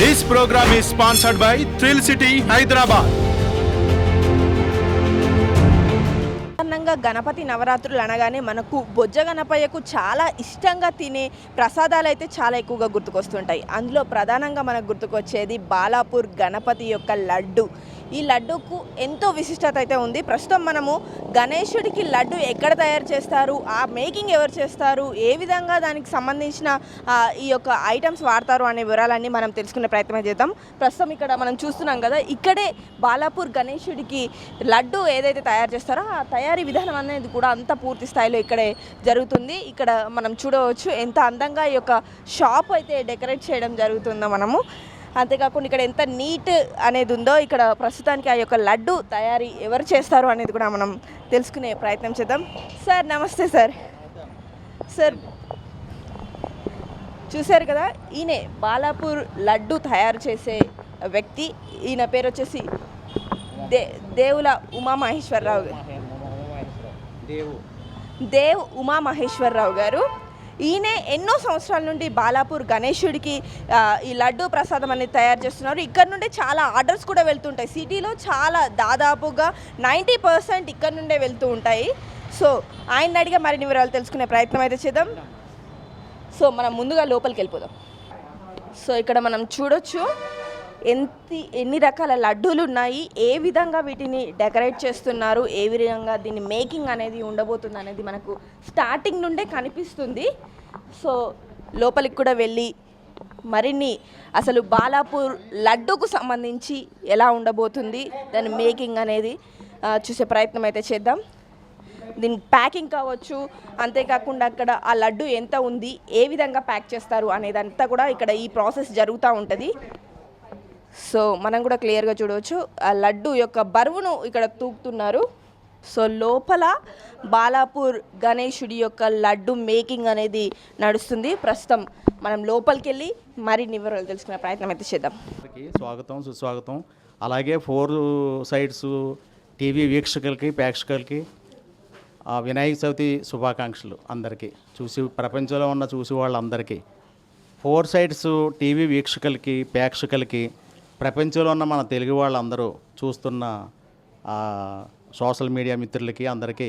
This program is sponsored by thrill city Hyderabad సాధారణంగా గణపతి నవరాత్రులు అనగానే మనకు బొజ్జ గణపయ్యకు చాలా ఇష్టంగా తినే ప్రసాదాలు అయితే చాలా ఎక్కువగా గుర్తుకొస్తుంటాయి. అందులో ప్రధానంగా మనకు గుర్తుకొచ్చేది బాలాపూర్ గణపతి యొక్క లడ్డు. ఈ లడ్డూకు ఎంతో విశిష్టత అయితే ఉంది. ప్రస్తుతం మనము గణేశుడికి లడ్డు ఎక్కడ తయారు చేస్తారు ఆ మేకింగ్ ఎవరు చేస్తారు ఏ విధంగా దానికి సంబంధించిన ఈ యొక్క ఐటమ్స్ వాడతారు అనే వివరాలన్నీ మనం తెలుసుకునే ప్రయత్నం చేద్దాం. ప్రస్తుతం ఇక్కడ మనం చూస్తున్నాం కదా ఇక్కడే బాలాపూర్ గణేశుడికి లడ్డు ఏదైతే తయారు చేస్తారో ఆ తయారీ విధానం అనేది కూడా అంత పూర్తి స్థాయిలో ఇక్కడే జరుగుతుంది. ఇక్కడ మనం చూడవచ్చు ఎంత అందంగా ఈ యొక్క షాప్ అయితే డెకరేట్ చేయడం జరుగుతుందో మనము. అంతేకాకుండా ఇక్కడ ఎంత నీట్ అనేది ఉందో ఇక్కడ ప్రస్తుతానికి ఆ యొక్క లడ్డు తయారీ ఎవరు చేస్తారు అనేది కూడా మనం తెలుసుకునే ప్రయత్నం చేద్దాం. సార్ నమస్తే సార్. సార్ చూశారు కదా ఈయనే బాలాపూర్ లడ్డు తయారు చేసే వ్యక్తి. ఈయన పేరు వచ్చేసి దే దేవుల ఉమామహేశ్వరరావు గారు. దేవ్ ఉమామహేశ్వరరావు గారు. ఈయనే ఎన్నో సంవత్సరాల నుండి బాలాపూర్ గణేశుడికి ఈ లడ్డూ ప్రసాదం అనేది తయారు చేస్తున్నారు. ఇక్కడ నుండే చాలా ఆర్డర్స్ కూడా వెళ్తుంటాయి. సిటీలో చాలా దాదాపుగా నైంటీ పర్సెంట్ ఇక్కడ నుండే వెళ్తూ ఉంటాయి. సో ఆయన అడిగా మరిన్ని వివరాలు తెలుసుకునే ప్రయత్నం అయితే చేద్దాం. సో మనం ముందుగా లోపలికి వెళ్ళిపోదాం. సో ఇక్కడ మనం చూడొచ్చు. ఎంత ఎన్ని రకాల లడ్డూలు ఉన్నాయి ఏ విధంగా వీటిని డెకరేట్ చేస్తున్నారు ఏ విధంగా దీని మేకింగ్ అనేది ఉండబోతుంది అనేది మనకు స్టార్టింగ్ నుండే కనిపిస్తుంది. సో లోపలికి కూడా వెళ్ళి మరిన్ని అసలు బాలాపూర్ లడ్డూకు సంబంధించి ఎలా ఉండబోతుంది దాని మేకింగ్ అనేది చూసే ప్రయత్నం అయితే చేద్దాం. దీని ప్యాకింగ్ కావచ్చు అంతేకాకుండా అక్కడ ఆ లడ్డు ఎంత ఉంది ఏ విధంగా ప్యాక్ చేస్తారు అనేదంతా కూడా ఇక్కడ ఈ ప్రాసెస్ జరుగుతూ ఉంటుంది. సో మనం కూడా క్లియర్గా చూడవచ్చు. ఆ లడ్డు యొక్క బరువును ఇక్కడ తూగుతున్నారు సో లోపల బాలాపూర్ గణేషుడి యొక్క లడ్డు మేకింగ్ అనేది నడుస్తుంది. ప్రస్తుతం మనం లోపలికి వెళ్ళి మరిన్ని వివరాలు తెలుసుకునే ప్రయత్నం అయితే చేద్దాం. అందరికీ స్వాగతం సుస్వాగతం. అలాగే ఫోర్ సైడ్స్ టీవీ వీక్షకులకి ప్రేక్షకులకి వినాయక చవితి శుభాకాంక్షలు అందరికీ. చూసి ప్రపంచంలో ఉన్న చూసి వాళ్ళందరికీ. ఫోర్ సైడ్స్ టీవీ వీక్షకులకి ప్రేక్షకులకి ప్రపంచంలో ఉన్న మన తెలుగు వాళ్ళందరూ చూస్తున్న సోషల్ మీడియా మిత్రులకి అందరికీ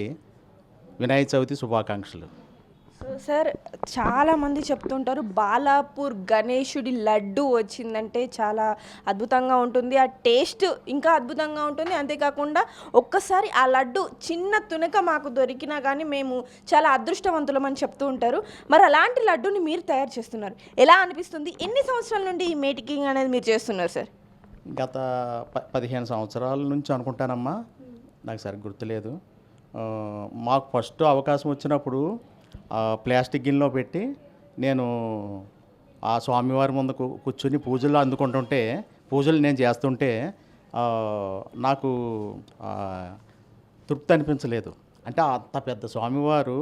వినాయక చవితి శుభాకాంక్షలు. సార్ చాలా మంది చెప్తుంటారు బాలాపూర్ గణేశుడి లడ్డు వచ్చిందంటే చాలా అద్భుతంగా ఉంటుంది. ఆ టేస్ట్ ఇంకా అద్భుతంగా ఉంటుంది. అంతేకాకుండా ఒక్కసారి ఆ లడ్డు చిన్న తునక మాకు దొరికినా కానీ మేము చాలా అదృష్టవంతులం అని చెప్తూ ఉంటారు. మరి అలాంటి లడ్డుని మీరు తయారు చేస్తున్నారు. ఎలా అనిపిస్తుంది? ఎన్ని సంవత్సరాల నుండి ఈ మేటికింగ్ అనేది మీరు చేస్తున్నారు సార్? గత ప పదిహేను సంవత్సరాల నుంచి అనుకుంటానమ్మా. నాకు సరిగ్గా గుర్తులేదు. మాకు ఫస్ట్ అవకాశం వచ్చినప్పుడు ప్లాస్టిక్ గిన్నెలో పెట్టి నేను ఆ స్వామివారి ముందు కూర్చుని పూజలు అందుకుంటుంటే పూజలు నేను చేస్తుంటే నాకు తృప్తి అనిపించలేదు. అంటే అంత పెద్ద స్వామివారు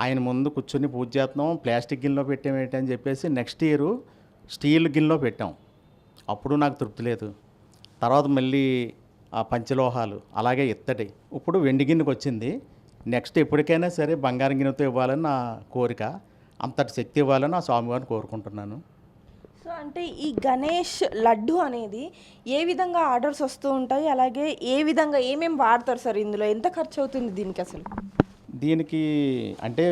ఆయన ముందు కూర్చొని పూజ చేస్తున్నాం ప్లాస్టిక్ గిన్నెలో పెట్టామేంటి అని చెప్పేసి నెక్స్ట్ ఇయర్ స్టీల్ గిన్నెలో పెట్టాం. అప్పుడు నాకు తృప్తి లేదు. తర్వాత మళ్ళీ ఆ పంచలోహాలు అలాగే ఇత్తడి. ఇప్పుడు వెండి గిన్నెకి వచ్చింది నెక్స్ట్ ఎప్పటికైనా సరే బంగారం గిన్నెతో ఇవ్వాలని నా కోరిక అంతటి శక్తి ఇవ్వాలని ఆ స్వామివారిని కోరుకుంటున్నాను. సో అంటే ఈ గణేష్ లడ్డు అనేది ఏ విధంగా ఆర్డర్స్ వస్తూ ఉంటాయి? అలాగే ఏ విధంగా ఏమేమి వాడతారు సార్ ఇందులో? ఎంత ఖర్చు అవుతుంది దీనికి అసలు? దీనికి అంటే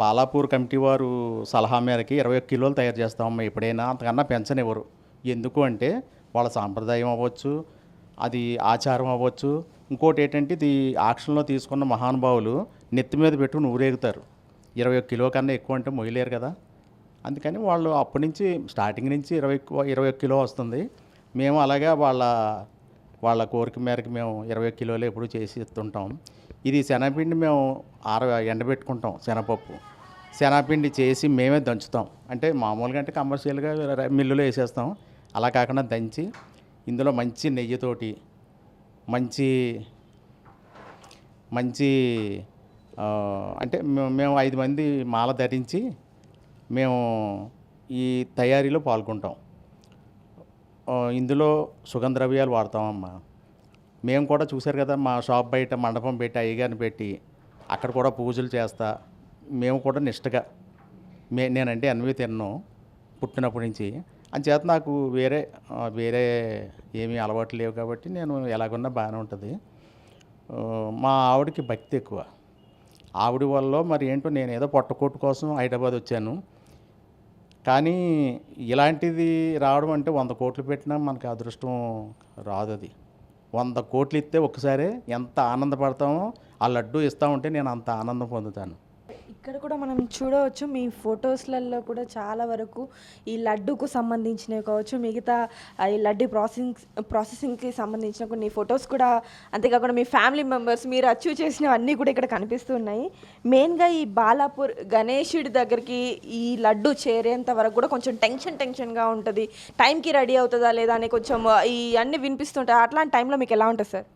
బాలాపూర్ కమిటీ వారు సలహా మేరకి ఇరవై ఒక్క కిలోలు తయారు చేస్తామమ్మా ఎప్పుడైనా అంతకన్నా పెంచనివ్వరు ఎందుకు అంటే వాళ్ళ సాంప్రదాయం అవ్వచ్చు అది ఆచారం అవ్వచ్చు ఇంకోటి ఏంటంటే ఇది ఆక్షన్లో తీసుకున్న మహానుభావులు నెత్తి మీద పెట్టుకుని ఊరేగుతారు. ఇరవై ఒక్క కిలో కన్నా ఎక్కువ అంటే మొయ్యలేరు కదా. అందుకని వాళ్ళు అప్పటి నుంచి స్టార్టింగ్ నుంచి ఇరవై ఎక్కువ ఇరవై ఒక్క కిలో వస్తుంది. మేము అలాగే వాళ్ళ వాళ్ళ కోరిక మేరకు మేము ఇరవై కిలోలు ఎప్పుడు చేసి ఇస్తుంటాం. ఇది శనగపిండి మేము ఆర ఎండబెట్టుకుంటాం శనగపప్పు. శనగపిండి చేసి మేమే దంచుతాం. అంటే మామూలుగా అంటే కమర్షియల్గా మిల్లులో వేసేస్తాం. అలా కాకుండా దంచి ఇందులో మంచి నెయ్యితోటి మంచి మంచి అంటే మేము ఐదు మంది మాల ధరించి మేము ఈ తయారీలో పాల్గొంటాం. ఇందులో సుగంధ ద్రవ్యాలు వాడతామమ్మా. మేము కూడా చూశారు కదా మా షాప్ బయట మండపం పెట్టి అయ్యగారిని పెట్టి అక్కడ కూడా పూజలు చేస్తా. మేము కూడా నిష్టగా మే నేనంటే అన్వి తిన్నాను పుట్టినప్పటి నుంచి. అంచేత నాకు వేరే వేరే ఏమీ అలవాటు లేవు కాబట్టి నేను ఎలాగున్నా బాగానే ఉంటుంది. మా ఆవిడకి భక్తి ఎక్కువ. ఆవిడ వల్ల మరి ఏంటో నేను ఏదో పొట్టకోటు కోసం హైదరాబాద్ వచ్చాను. కానీ ఇలాంటిది రావడం అంటే వంద కోట్లు పెట్టినా మనకి అదృష్టం రాదు అది. వంద కోట్లు ఇస్తే ఒక్కసారే ఎంత ఆనందపడతామో ఆ లడ్డు ఇస్తా ఉంటే నేను అంత ఆనందం పొందుతాను. ఇక్కడ కూడా మనం చూడవచ్చు మీ ఫొటోస్లలో కూడా చాలా వరకు ఈ లడ్డూకు సంబంధించినవి కావచ్చు మిగతా ఈ లడ్డు ప్రాసెసింగ్ ప్రాసెసింగ్కి సంబంధించిన కొన్ని ఫొటోస్ కూడా అంతేకాకుండా మీ ఫ్యామిలీ మెంబర్స్ మీరు అచీవ్ చేసినవి అన్నీ కూడా ఇక్కడ కనిపిస్తున్నాయి. మెయిన్గా ఈ బాలాపూర్ గణేషుడి దగ్గరికి ఈ లడ్డు చేరేంత వరకు కూడా కొంచెం టెన్షన్ టెన్షన్గా ఉంటుంది. టైంకి రెడీ అవుతుందా లేదా అని కొంచెం ఈ అన్నీ వినిపిస్తుంటాయి. అట్లాంటి టైంలో మీకు ఎలా ఉంటుంది సార్?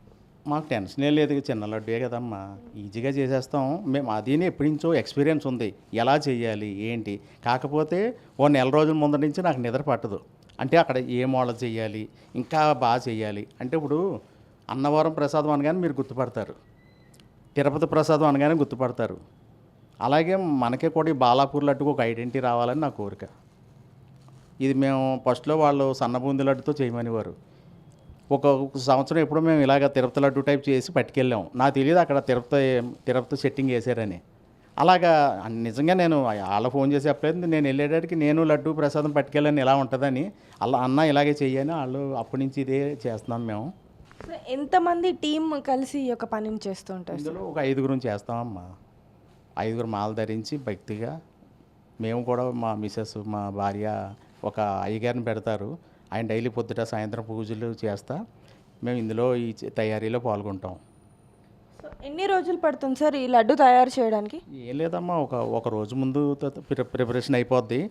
మాకు టెన్షనే లేదు చిన్న లడ్డే కదమ్మా. ఈజీగా చేసేస్తాం. మేము అదిని ఎప్పటి నుంచో ఎక్స్పీరియన్స్ ఉంది. ఎలా చేయాలి? ఏంటి? కాకపోతే ఓ నెల రోజుల ముందర నుంచి నాకు నిద్ర పట్టదు. అంటే అక్కడ ఏ మోడల్ చేయాలి? ఇంకా బాగా చేయాలి. అంటే ఇప్పుడు అన్నవరం ప్రసాదం అనగానే మీరు గుర్తుపడతారు. తిరుపతి ప్రసాదం అనగానే గుర్తుపడతారు. అలాగే మనకే కూడా ఈ బాలాపూర్ లడ్డుకు ఒక ఐడెంటిటీ రావాలని నా కోరిక. ఇది మేము ఫస్ట్లో వాళ్ళు సన్నబూంది లడ్డుతో చేయమనేవారు. ఒక సంవత్సరం ఎప్పుడో మేము ఇలాగ తిరుపతి లడ్డు టైప్ చేసి పట్టుకెళ్ళాం నాకు తెలియదు అక్కడ తిరుపతి తిరుపతి సెట్టింగ్ వేసారని అలాగా నిజంగా నేను వాళ్ళ ఫోన్ చేసి చెప్పలేదు. నేను వెళ్ళేటప్పటికి నేను లడ్డు ప్రసాదం పట్టుకెళ్ళాను ఇలా ఉంటుందని. అలా అన్న ఇలాగే చెయ్యని వాళ్ళు అప్పటి నుంచి ఇదే చేస్తున్నాం మేము. ఎంతమంది టీం కలిసి ఈ యొక్క పనిని చేస్తూ ఉంటారు ఇందులో ఒక ఐదుగురం చేస్తామమ్మా. ఐదుగురు మాల ధరించి భక్తిగా. మేము కూడా మా మిసెస్ మా భార్య ఒక అయ్యగారిని పెడతారు. ఆయన డైలీ పొద్దుట సాయంత్రం పూజలు చేస్తా. మేము ఇందులో ఈ తయారీలో పాల్గొంటాం. ఎన్ని రోజులు పడుతుంది సార్ ఈ లడ్డు తయారు చేయడానికి? ఏం లేదమ్మా ఒక ఒక రోజు ముందు ప్రిపరేషన్ అయిపోద్ది.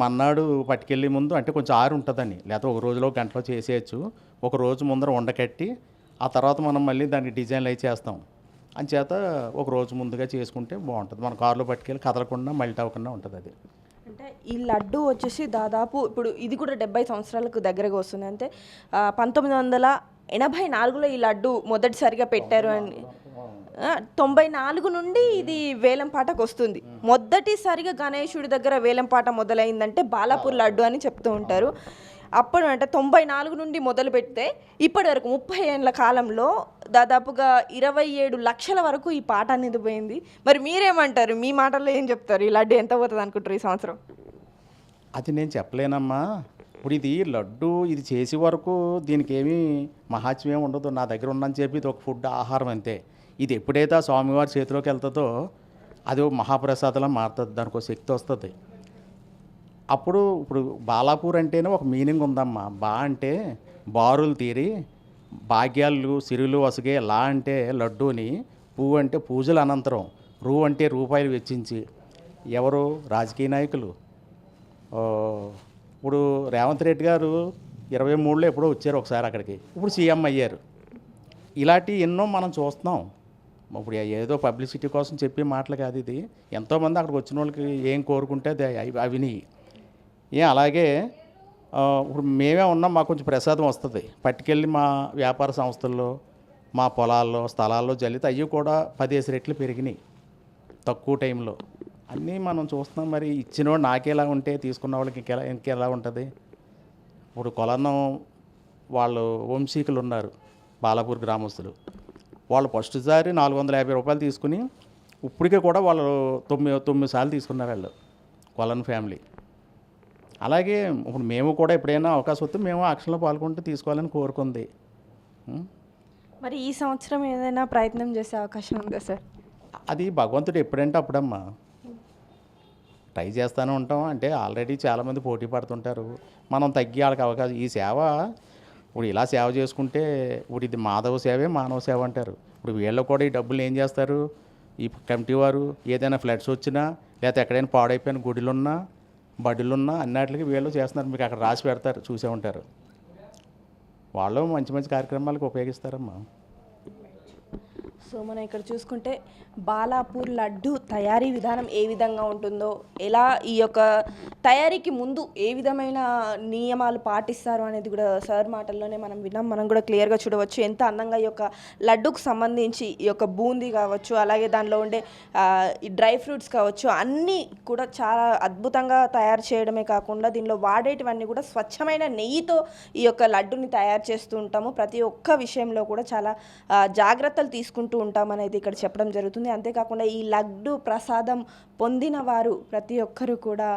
మన్నాడు పట్టుకెళ్ళే ముందు అంటే కొంచెం ఆరు ఉంటుందని లేకపోతే ఒక రోజులో గంటలో చేసేయచ్చు. ఒక రోజు ముందర ఉండకట్టి ఆ తర్వాత మనం మళ్ళీ దానికి డిజైన్లు అవి చేస్తాం. అంచేత ఒక రోజు ముందుగా చేసుకుంటే బాగుంటుంది. మన కారులో పట్టుకెళ్ళి కదలకుండా మల్ట్ అవ్వకుండా ఉంటుంది అది. అంటే ఈ లడ్డు వచ్చేసి దాదాపు ఇప్పుడు ఇది కూడా డెబ్బై సంవత్సరాలకు దగ్గరగా వస్తుంది. అంటే పంతొమ్మిది వందల ఎనభై నాలుగులో ఈ లడ్డు మొదటిసారిగా పెట్టారు అని. తొంభై నాలుగు నుండి ఇది వేలంపాటకు వస్తుంది. మొదటిసారిగా గణేశుడి దగ్గర వేలంపాట మొదలైందంటే బాలాపూర్. లడ్డు అని చెప్తూ ఉంటారు. అప్పుడు అంటే తొంభై నాలుగు నుండి మొదలు పెడితే ఇప్పటి వరకు ముప్పై ఏళ్ళ కాలంలో దాదాపుగా ఇరవై ఏడు లక్షల వరకు ఈ పాట అనేది పోయింది. మరి మీరేమంటారు? మీ మాటల్లో ఏం చెప్తారు? ఈ లడ్డు ఎంత పోతుంది అనుకుంటారు ఈ సంవత్సరం? అది నేను చెప్పలేనమ్మా. ఇప్పుడు ఇది లడ్డు ఇది చేసే వరకు దీనికి ఏమీ మహాత్మ్యం ఏమి ఉండదు. నా దగ్గర ఉందని చెప్పి ఇది ఒక ఫుడ్ ఆహారం అంతే. ఇది ఎప్పుడైతే ఆ స్వామివారి చేతిలోకి వెళ్తుందో అది మహాప్రసాదంలా మారుతుంది. దానికి ఒక శక్తి వస్తుంది. అప్పుడు ఇప్పుడు బాలాపూర్ అంటేనే ఒక మీనింగ్ ఉందమ్మా. బా అంటే బారులు తీరి భాగ్యాలు సిరులు వసగే లా అంటే లడ్డూని పువ్వు అంటే పూజల అనంతరం రూ అంటే రూపాయలు వెచ్చించి. ఎవరు? రాజకీయ నాయకులు. ఇప్పుడు రేవంత్ రెడ్డి గారు ఇరవై మూడులో ఎప్పుడో వచ్చారు ఒకసారి అక్కడికి. ఇప్పుడు సీఎం అయ్యారు. ఇలాంటి ఎన్నో మనం చూస్తున్నాం. ఇప్పుడు ఏదో పబ్లిసిటీ కోసం చెప్పే మాటలు కాదు ఇది. ఎంతోమంది అక్కడికి వచ్చిన వాళ్ళకి ఏం కోరుకుంటే అది అవి- అవిని ఏ అలాగే ఇప్పుడు మేమే ఉన్నాం మాకు కొంచెం ప్రసాదం వస్తుంది. పట్టుకెళ్ళి మా వ్యాపార సంస్థల్లో మా పొలాల్లో స్థలాల్లో జల్లితే అవి కూడా పదిహేసి రెట్లు పెరిగినాయి తక్కువ టైంలో. అన్నీ మనం చూస్తున్నాం మరి ఇచ్చినోడు నాకేలా ఉంటే తీసుకున్న వాళ్ళకి ఇంకెలా ఇంకెలా ఉంటుంది? ఇప్పుడు కొలన్నం వాళ్ళు వంశీకులు ఉన్నారు బాలాపూర్ గ్రామస్తులు. వాళ్ళు ఫస్ట్ సారి నాలుగు వందల యాభై రూపాయలు తీసుకుని ఇప్పటికే కూడా వాళ్ళు తొమ్మిది తొమ్మిది సార్లు తీసుకున్నారు వాళ్ళు కొలన్ ఫ్యామిలీ. అలాగే ఇప్పుడు మేము కూడా ఎప్పుడైనా అవకాశం వస్తే మేము యాక్షన్లో పాల్గొంటూ తీసుకోవాలని కోరుకుంది? మరి ఈ సంవత్సరం ఏదైనా ప్రయత్నం చేసే అవకాశం ఉందా సార్? అది భగవంతుడు ఎప్పుడంటే అప్పుడమ్మా. ట్రై చేస్తూనే ఉంటాం. అంటే ఆల్రెడీ చాలామంది పోటీ పడుతుంటారు. మనం తగ్గి వాళ్ళకి అవకాశం ఈ సేవ ఇప్పుడు ఇలా సేవ చేసుకుంటే ఇప్పుడు ఇది మాధవ సేవే మానవ సేవ అంటారు. ఇప్పుడు వీళ్ళు కూడా ఈ డబ్బులు ఏం చేస్తారు? ఈ కమిటీ వారు ఏదైనా ఫ్లడ్స్ వచ్చినా లేకపోతే ఎక్కడైనా పాడైపోయిన గుడిలున్నా బడులున్నా అన్నిటికి వీళ్ళు చేస్తున్నారు. మీకు అక్కడ రాసి పెడతారు. చూసే ఉంటారు. వాళ్ళు మంచి మంచి కార్యక్రమాలకు ఉపయోగిస్తారమ్మా. సో మనం ఇక్కడ చూసుకుంటే బాలాపూర్ లడ్డు తయారీ విధానం ఏ విధంగా ఉంటుందో ఎలా ఈ యొక్క తయారీకి ముందు ఏ విధమైన నియమాలు పాటిస్తారు అనేది కూడా సార్ మాటల్లోనే మనం విన్నాం. మనం కూడా క్లియర్గా చూడవచ్చు. ఎంత అందంగా ఈ యొక్క లడ్డుకు సంబంధించి ఈ యొక్క బూందీ కావచ్చు అలాగే దానిలో ఉండే ఈ డ్రై ఫ్రూట్స్ కావచ్చు అన్నీ కూడా చాలా అద్భుతంగా తయారు చేయడమే కాకుండా దీనిలో వాడేటివన్నీ కూడా స్వచ్ఛమైన నెయ్యితో ఈ యొక్క లడ్డుని తయారు చేస్తూ ఉంటాము. ప్రతి ఒక్క విషయంలో కూడా చాలా జాగ్రత్తలు తీసుకుంటూ ఉంటాం అనేది ఇక్కడ చెప్పడం జరుగుతుంది. అంతేకాకుండా ఈ లడ్డు ప్రసాదం పొందిన వారు ప్రతి ఒక్కరు కూడా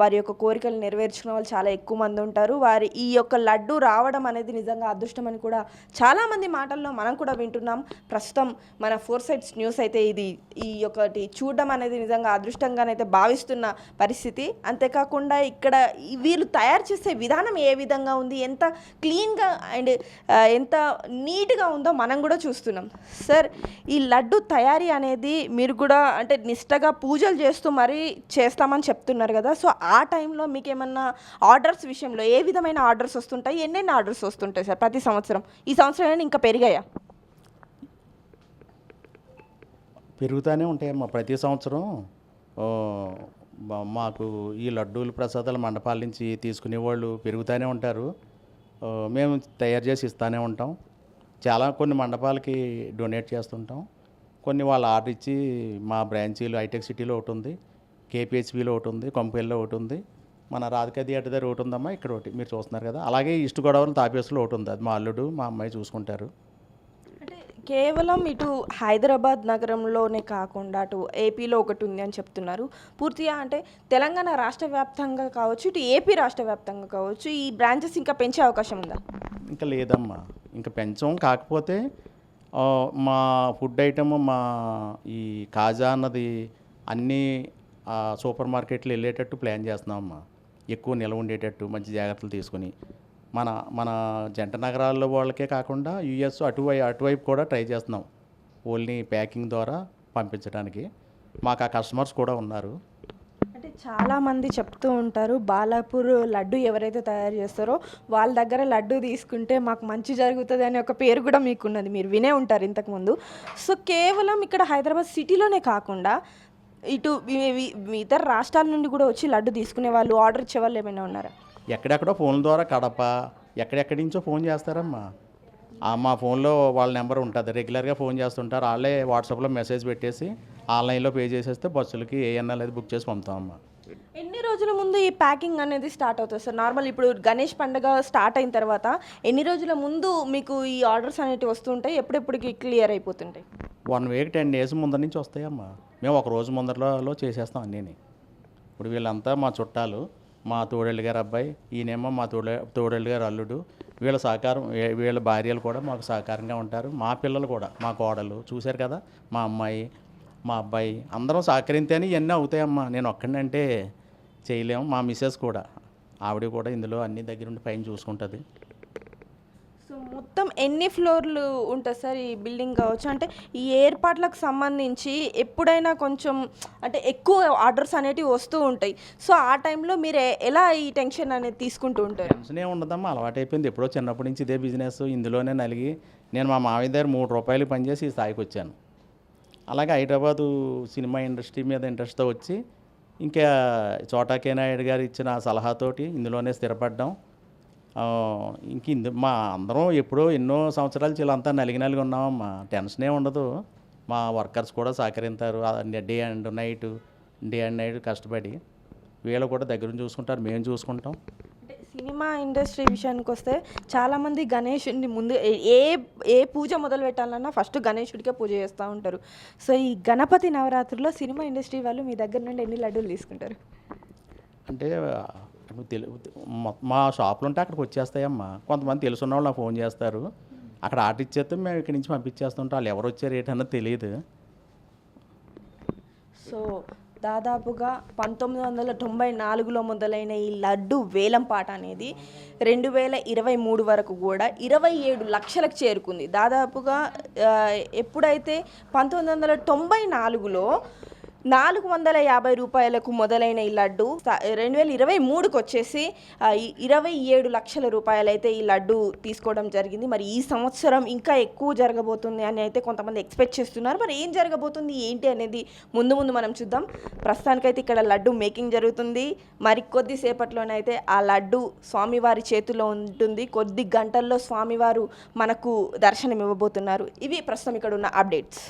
వారి యొక్క కోరికలు నెరవేర్చుకున్న వాళ్ళు చాలా ఎక్కువ మంది ఉంటారు. వారి ఈ యొక్క లడ్డు రావడం అనేది నిజంగా అదృష్టం అని కూడా చాలామంది మాటల్లో మనం కూడా వింటున్నాం. ప్రస్తుతం మన ఫోర్ సైడ్స్ న్యూస్ అయితే ఇది ఈ యొక్కటి చూడడం అనేది నిజంగా అదృష్టంగానైతే భావిస్తున్న పరిస్థితి. అంతేకాకుండా ఇక్కడ వీళ్ళు తయారు చేసే విధానం ఏ విధంగా ఉంది ఎంత క్లీన్గా అండ్ ఎంత నీట్గా ఉందో మనం కూడా చూస్తున్నాం. సార్ ఈ లడ్డు తయారీ అనేది మీరు కూడా అంటే నిష్టగా పూజలు చేస్తూ మరీ చేస్తామని చెప్తున్నారు కదా. సో ఆ టైంలో మీకు ఏమన్నా ఆర్డర్స్ విషయంలో ఏ విధమైన ఆర్డర్స్ వస్తుంటాయి? ఎన్నెన్ని ఆర్డర్స్ వస్తుంటాయి సార్ ప్రతి సంవత్సరం? ఈ సంవత్సరం ఏమైనా ఇంకా పెరిగాయా? పెరుగుతూనే ఉంటాయమ్మా. ప్రతి సంవత్సరం మాకు ఈ లడ్డూలు ప్రసాదాలు మండపాల నుంచి తీసుకునే వాళ్ళు పెరుగుతూనే ఉంటారు. మేము తయారు చేసి ఇస్తూనే ఉంటాం. చాలా కొన్ని మండపాలకి డొనేట్ చేస్తుంటాం. కొన్ని వాళ్ళు ఆర్డర్ ఇచ్చి మా బ్రాంచీలు హైటెక్ సిటీలో ఒకటి ఉంది కేపిహెచ్బిలో ఒకటి ఉంది కొంపేల్లో ఒకటి ఉంది. మన రాధికా థియేటర్ దగ్గర ఒకటి ఉందమ్మా ఇక్కడ ఒకటి మీరు చూస్తున్నారు కదా. అలాగే ఈస్ట్ గోదావరి తాపేసులో ఒకటి ఉంది అది మా అల్లుడు మా అమ్మాయి చూసుకుంటారు. అంటే కేవలం ఇటు హైదరాబాద్ నగరంలోనే కాకుండా అటు ఏపీలో ఒకటి ఉంది అని చెప్తున్నారు. పూర్తిగా అంటే తెలంగాణ రాష్ట్ర వ్యాప్తంగా కావచ్చు ఇటు ఏపీ రాష్ట్ర వ్యాప్తంగా కావచ్చు ఈ బ్రాంచెస్ ఇంకా పెంచే అవకాశం ఉందా? ఇంకా లేదమ్మా. ఇంకా పెంచం కాకపోతే మా ఫుడ్ ఐటమ్ మా ఈ కాజా అన్నది అన్నీ సూపర్ మార్కెట్లు వెళ్ళేటట్టు ప్లాన్ చేస్తున్నామమ్మా. ఎక్కువ నిల్వ ఉండేటట్టు మంచి జాగ్రత్తలు తీసుకుని. మన మన జంట నగరాల్లో వాళ్ళకే కాకుండా యుఎస్ అటువై అటువైపు కూడా ట్రై చేస్తున్నాం. ఓన్లీ ప్యాకింగ్ ద్వారా పంపించడానికి. మాకు ఆ కస్టమర్స్ కూడా ఉన్నారు. చాలామంది చెప్తూ ఉంటారు బాలాపూర్ లడ్డు ఎవరైతే తయారు చేస్తారో వాళ్ళ దగ్గర లడ్డు తీసుకుంటే మాకు మంచి జరుగుతుంది అనే ఒక పేరు కూడా మీకున్నది. మీరు వినే ఉంటారు ఇంతకుముందు సో కేవలం ఇక్కడ హైదరాబాద్ సిటీలోనే కాకుండా ఇటు ఇతర రాష్ట్రాల నుండి కూడా వచ్చి లడ్డు తీసుకునే వాళ్ళు ఆర్డర్ ఇచ్చే వాళ్ళు ఏమైనా ఉన్నారా? ఎక్కడెక్కడో ఫోన్ ద్వారా కడప ఎక్కడెక్కడి నుంచో ఫోన్ చేస్తారమ్మా. మా ఫోన్లో వాళ్ళ నెంబర్ ఉంటుంది. రెగ్యులర్గా ఫోన్ చేస్తుంటారు. వాళ్ళే వాట్సాప్లో మెసేజ్ పెట్టేసి ఆన్లైన్లో పే చేసేస్తే బస్సులకి ఏఎన్ఎల్ అది బుక్ చేసి పంపుతామమ్మా. ఎన్ని రోజుల ముందు ఈ ప్యాకింగ్ అనేది స్టార్ట్ అవుతుంది సార్? నార్మల్ ఇప్పుడు గణేష్ పండుగ స్టార్ట్ అయిన తర్వాత ఎన్ని రోజుల ముందు మీకు ఈ ఆర్డర్స్ అనేవి వస్తుంటాయి? ఎప్పుడెప్పటికి క్లియర్ అయిపోతుంటాయి? వన్ వీక్ టెన్ డేస్ ముందర నుంచి వస్తాయమ్మా. మేము ఒక రోజు ముందరలో చేసేస్తాం అన్నీని. ఇప్పుడు వీళ్ళంతా మా చుట్టాలు మా తోడేళ్ళు గారు అబ్బాయి ఈయనేమో మా తోడే తోడేళ్ళు గారు అల్లుడు. వీళ్ళ సహకారం వీళ్ళ భార్యలు కూడా మాకు సహకారంగా ఉంటారు. మా పిల్లలు కూడా మా కోడలు చూశారు కదా? మా అమ్మాయి మా అబ్బాయి. అందరం సహకరిస్తేనే ఇవన్నీ అవుతాయమ్మా. నేను ఒక్కడినంటే చేయలేము. మా మిస్సెస్ కూడా. ఆవిడ కూడా ఇందులో అన్ని దగ్గరుండి పైన చూసుకుంటుంది. సో మొత్తం ఎన్ని ఫ్లోర్లు ఉంటుంది సార్ ఈ బిల్డింగ్ కావచ్చు? అంటే ఈ ఏర్పాట్లకు సంబంధించి ఎప్పుడైనా కొంచెం అంటే ఎక్కువ ఆర్డర్స్ అనేటివి వస్తూ ఉంటాయి. సో ఆ టైంలో మీరు ఎలా ఈ టెన్షన్ అనేది తీసుకుంటూ ఉంటారు? టెన్షన్ ఏమి ఉండదమ్మా. అలవాటు అయిపోయింది ఎప్పుడో చిన్నప్పటి నుంచి ఇదే బిజినెస్. ఇందులోనే నలిగి నేను మా మామయ్య దగ్గర మూడు రూపాయలు పనిచేసి ఈ స్థాయికి వచ్చాను. అలాగే హైదరాబాదు సినిమా ఇండస్ట్రీ మీద ఇంట్రెస్ట్తో వచ్చి ఇంకా చోటా నాయుడు గారు ఇచ్చిన సలహాతోటి ఇందులోనే స్థిరపడ్డాం. ఇంక ఇందు మా అందరం ఎప్పుడో ఎన్నో సంవత్సరాలు చిల్లంతా నలిగి నలిగి ఉన్నామమ్మా టెన్షనే ఉండదు. మా వర్కర్స్ కూడా సహకరించారు day and night day and night కష్టపడి వీళ్ళు కూడా దగ్గర చూసుకుంటారు. మేము చూసుకుంటాం. సినిమా ఇండస్ట్రీ విషయానికి వస్తే చాలామంది గణేషుడిని ముందు ఏ- ఏ పూజ మొదలు పెట్టాలన్నా ఫస్ట్ గణేషుడికే పూజ చేస్తూ ఉంటారు. సో ఈ గణపతి నవరాత్రిలో సినిమా ఇండస్ట్రీ వాళ్ళు మీ దగ్గర నుండి ఎన్ని లడ్డూలు తీసుకుంటారు? అంటే నువ్వు తెలు మొ- మా షాపులు ఉంటే అక్కడికి వచ్చేస్తాయమ్మా. కొంతమంది తెలుసున్న వాళ్ళు నాకు ఫోన్ చేస్తారు. అక్కడ ఆర్డర్ ఇచ్చేస్తే మేము ఇక్కడి నుంచి పంపించేస్తుంటాం. వాళ్ళు ఎవరు వచ్చారు ఏంటన్నది తెలియదు సో దాదాపుగా పంతొమ్మిది వందల తొంభై నాలుగులో మొదలైన ఈ లడ్డు వేలం పాట అనేది రెండు వేల ఇరవై మూడు వరకు కూడా ఇరవై ఏడు లక్షలకు చేరుకుంది. దాదాపుగా ఎప్పుడైతే పంతొమ్మిది వందల తొంభై నాలుగులో నాలుగు వందల యాభై రూపాయలకు మొదలైన ఈ లడ్డు రెండు వేల ఇరవై మూడుకి వచ్చేసి ఇరవై ఏడు లక్షల రూపాయలైతే ఈ లడ్డు తీసుకోవడం జరిగింది. మరి ఈ సంవత్సరం ఇంకా ఎక్కువ జరగబోతుంది అని అయితే కొంతమంది ఎక్స్పెక్ట్ చేస్తున్నారు. మరి ఏం జరగబోతుంది ఏంటి అనేది ముందు ముందు మనం చూద్దాం. ప్రస్తుతానికైతే ఇక్కడ లడ్డు మేకింగ్ జరుగుతుంది. మరి కొద్దిసేపట్లోనైతే ఆ లడ్డు స్వామివారి చేతిలో ఉంటుంది. కొద్ది గంటల్లో స్వామివారు మనకు దర్శనం ఇవ్వబోతున్నారు ఇవి ప్రస్తుతం ఇక్కడ ఉన్న అప్డేట్స్.